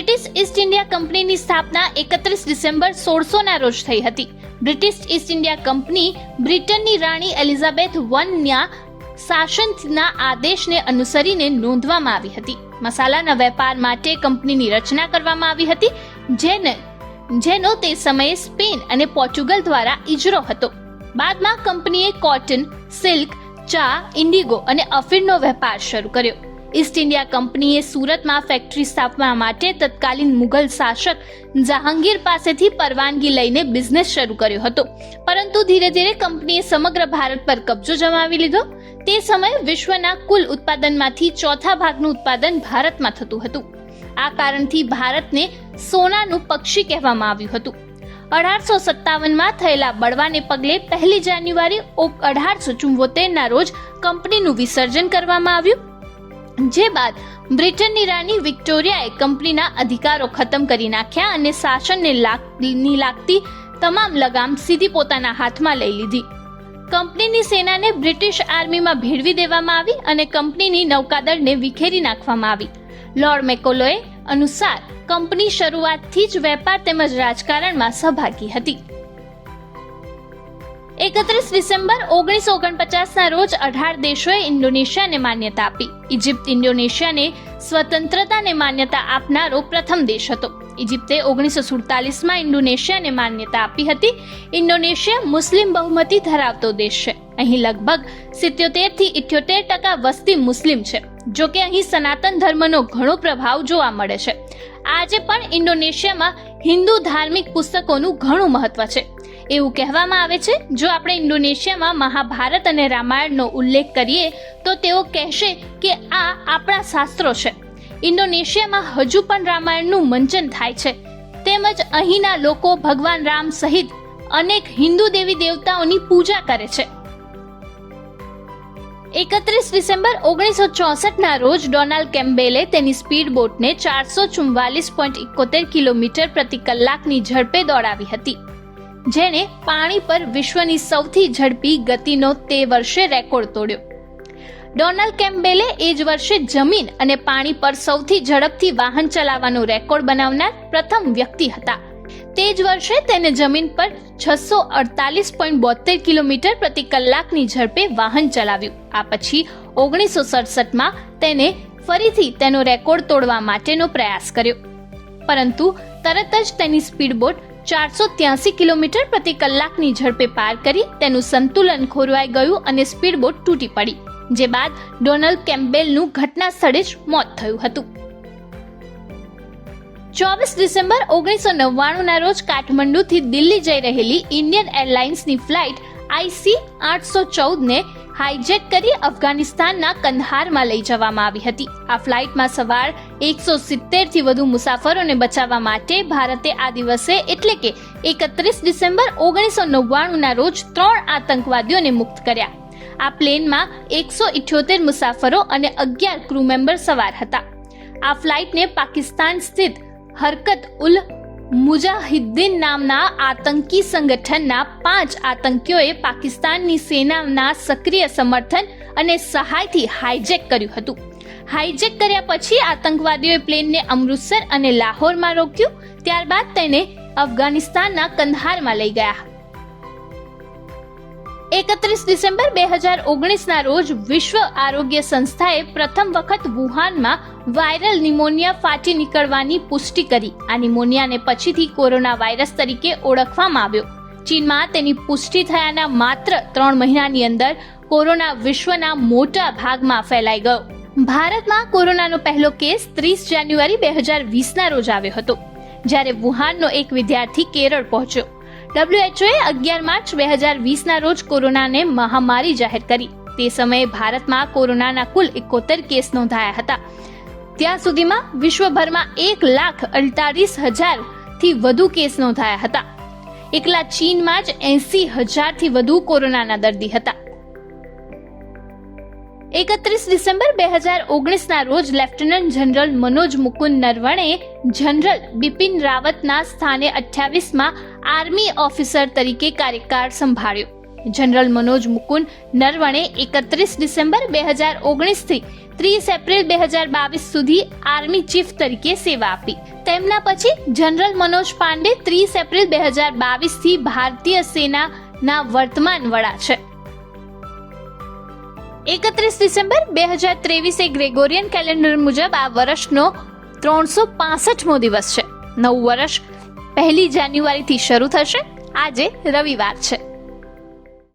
British East India કંપનીની સ્થાપના એકત્રીસ ડિસેમ્બર સોળસોના રોજ થઈ હતી. બ્રિટિશ ઈસ્ટ ઇન્ડિયા કંપની બ્રિટનની રાણી એલિઝાબેથ વનના શાસનના આદેશને અનુસરીને નોંધવામાં આવી હતી. મસાલાના વેપાર માટે કંપનીની રચના કરવામાં આવી હતી, જેને, જેનો તે સમયે સ્પેન અને પોર્ટુગલ દ્વારા ઇજરો હતો. બાદમાં કંપનીએ કોટન, સિલ્ક, ચા, ઇન્ડિગો અને અફીણનો વેપાર શરૂ કર્યો. ઈસ્ટ ઇન્ડિયા કંપનીએ સુરતમાં ફેક્ટરી સ્થાપવા માટે તત્કાલીન મુઘલ શાસક જહાંગીર પાસેથી પરવાનગી લઈને બિઝનેસ શરૂ કર્યો હતો. પરંતુ ધીરે ધીરે કંપનીએ સમગ્ર ભારત પર કબજો જમાવી લીધો. તે સમયે વિશ્વના કુલ ઉત્પાદનમાંથી ચોથા ભાગનું ઉત્પાદન ભારતમાં થતું હતું. આ કારણથી ભારતને સોનાનું પક્ષી કહેવામાં આવ્યું હતું. અઢારસો સત્તાવનમાં થયેલા બળવાને પગલે પહેલી જાન્યુઆરી અઢારસો ચુંવોતેરના રોજ કંપનીનું વિસર્જન કરવામાં આવ્યું. જે બાદ બ્રિટનની રાણી વિક્ટોરિયાએ કંપનીના અધિકારો ખતમ કરી નાખ્યા અને શાસનને લાગની લાગતી તમામ લગામ સીધી પોતાના હાથમાં લઈ લીધી. કંપનીની સેનાને બ્રિટિશ આર્મીમાં ભેળવી દેવામાં આવી અને કંપનીની નૌકાદળને વિખેરી નાખવામાં આવી. લોર્ડ મેકોલોએ અનુસાર, કંપની શરૂઆતથી જ વેપાર તેમજ રાજકારણમાં સહભાગી હતી. એકત્રીસ ડિસેમ્બર ઓગણીસો ઓગણપચાસના રોજ અઢાર દેશોએ ઇન્ડોનેશિયાને માન્યતા આપી. ઇજિપ્ત ઇન્ડોનેશિયાને સ્વતંત્રતાને માન્યતા આપનારો પ્રથમ દેશ હતો. ઇજિપ્તે ઓગણીસો સુડતાલીસમાં ઇન્ડોનેશિયાને માન્યતા આપી હતી. ઇન્ડોનેશિયા મુસ્લિમ બહુમતી ધરાવતો દેશ છે. અહીં લગભગ સિત્યોતેરથી ઇઠ્યોતેર ટકા વસ્તી મુસ્લિમ છે જો કે અહીં સનાતન ધર્મનો ઘણો પ્રભાવ જોવા મળે છે. આજે પણ ઇન્ડોનેશિયામાં હિન્દુ ધાર્મિક પુસ્તકોનું ઘણું મહત્વ છે. એવું કહેવામાં આવે છે, જો આપણે ઇન્ડોનેશિયામાં મહાભારત અને રામાયણનો ઉલ્લેખ કરીએ, તો તેઓ કહેશે કે આ આપણા શાસ્ત્રો છે. ઇન્ડોનેશિયામાં હજુ પણ રામાયણનું મંચન થાય છે. તેમજ અહીંના લોકો ભગવાન રામ સહિત અનેક હિન્દુ દેવી દેવતાઓની પૂજા કરે છે. એકત્રીસ ડિસેમ્બર ઓગણીસો ચોસઠના રોજ ડોનાલ્ડ કેમ્બેલે તેની સ્પીડ બોટને ચારસો ચુમ્વાલીસ પોઈન્ટ ઇકોતેર કિલોમીટર પ્રતિ કલાકની ઝડપે દોડાવી હતી. જેણે પાણી પર વિશ્વની સૌથી ઝડપી ગતિનો તે વર્ષે રેકોર્ડ તોડ્યો. ડોનાલ્ડ કેમ્બેલે એ જ વર્ષે જમીન અને પાણી પર સૌથી ઝડપથી વાહન ચલાવવાનો રેકોર્ડ બનાવનાર પ્રથમ વ્યક્તિ હતા. તે જ વર્ષે તેને જમીન પર છસો અડતાલીસ પોઈન્ટ બોતેર કિલોમીટર પ્રતિ કલાકની ઝડપે વાહન ચલાવ્યું. આ પછી ઓગણીસો સડસઠમાં તેને ફરીથી તેનો રેકોર્ડ તોડવા માટેનો પ્રયાસ કર્યો. પરંતુ તરત જ તેની સ્પીડબોટ ચારસો ત્યાસી કિલોમીટર પ્રતિ કલાકની ઝડપે પાર કરી તેનું સંતુલન ખોરવાઈ ગયું અને સ્પીડબોટ તૂટી પડી, જે બાદ ડોનાલ્ડ કેમ્બેલનું ઘટના સ્થળે જ મોત થયું હતું. ચોવીસ ડિસેમ્બર ઓગણીસો નવ્વાણુંના રોજ કાઠમંડુથી દિલ્હી જઈ રહેલી ઇન્ડિયન એરલાઇન્સની ફ્લાઇટ આઈસી આઠસો ચૌદને હાઇજેક કરી અફઘાનિસ્તાનના કંદહારમાં લઈ જવામાં આવી હતી. આ ફ્લાઇટમાં સવાર એકસો સિત્તેરથી વધુ મુસાફરોને બચાવવા માટે ભારતે આ દિવસે એટલે કે એકત્રીસ ડિસેમ્બર ઓગણીસો નવ્વાણુંના રોજ ત્રણ આતંકવાદીઓને મુક્ત કર્યા. આ પ્લેનમાં એકસો ઇઠ્યોતેર મુસાફરો અને અગિયાર ક્રૂ મેમ્બર સવાર હતા. આ ફ્લાઇટને પાકિસ્તાન સ્થિત હરકત ઉલ મુજાહિદ્દીન નામના આતંકી સંગઠનના પાંચ આતંકીઓએ પાકિસ્તાનની સેનાના સક્રિય સમર્થન અને સહાયથી હાઇજેક કર્યું હતું. હાઇજેક કર્યા પછી આતંકવાદીઓએ પ્લેનને અમૃતસર અને લાહોરમાં રોક્યું. ત્યારબાદ તેને અફઘાનિસ્તાનના કંદહારમાં લઈ ગયા. એકત્રીસ ડિસેમ્બર બે હજાર ઓગણીસના રોજ વિશ્વ આરોગ્ય સંસ્થાએ પ્રથમ વખત વુહાનમાં વાયરલ નિમોનિયા ફાટી નીકળવાની પુષ્ટિ કરી. આ નિમોનિયાને પછીથી કોરોના વાયરસ તરીકે ઓળખવામાં આવ્યો. ચીનમાં તેની પુષ્ટિ થયાના માત્ર ત્રણ મહિનાની અંદર કોરોના વિશ્વના મોટા ભાગમાં ફેલાઈ ગયો. ભારતમાં કોરોનાનો પહેલો કેસ ત્રીસ જાન્યુઆરી બે હજાર વીસના રોજ આવ્યો હતો, જ્યારે વુહાનનો એક વિદ્યાર્થી કેરળ પહોંચ્યો. ડબ્લ્યુએચઓએ અગિયાર માર્ચ બે હજાર વીસના રોજ કોરોનાને મહામારી જાહેર કરી. તે સમયે ભારતમાં કોરોનાના કુલ એકોતેર કેસ નોંધાયા હતા. ત્યાં સુધીમાં વિશ્વભરમાં એક લાખ અડતાલીસ હજારથી વધુ કેસ નોંધાયા હતા. એકલા ચીનમાં જ એસી હજારથી વધુ કોરોનાના દર્દી હતા. એકત્રીસ ડિસેમ્બર બે હજાર ઓગણીસના રોજ lieutenant general Manoj Mukund Naravane general Bipin રાવતના સ્થાને અઠ્યાવીસમાં આર્મી ઓફિસર તરીકે કાર્યકાળ સંભાળ્યો. જનરલ મનોજ મુકુંદ નરવણે એકત્રીસ ડિસેમ્બર બે હજાર ઓગણીસથી ત્રીસ એપ્રિલ બે હજાર બાવીસ સુધી આર્મી ચીફ તરીકે સેવા આપી. તેમના પછી જનરલ મનોજ પાંડે ત્રીસ એપ્રિલ બે હજાર બાવીસથી ભારતીય સેનાના વર્તમાન વડા છે. એકત્રીસ ડિસેમ્બર બે હજાર ત્રેવીસે ગ્રેગોરિયન કેલેન્ડર મુજબ આ વર્ષનો ત્રણસો પાસઠમો દિવસ છે. નવું વર્ષ પહેલી જાન્યુઆરીથી શરૂ થશે. આજે રવિવાર છે.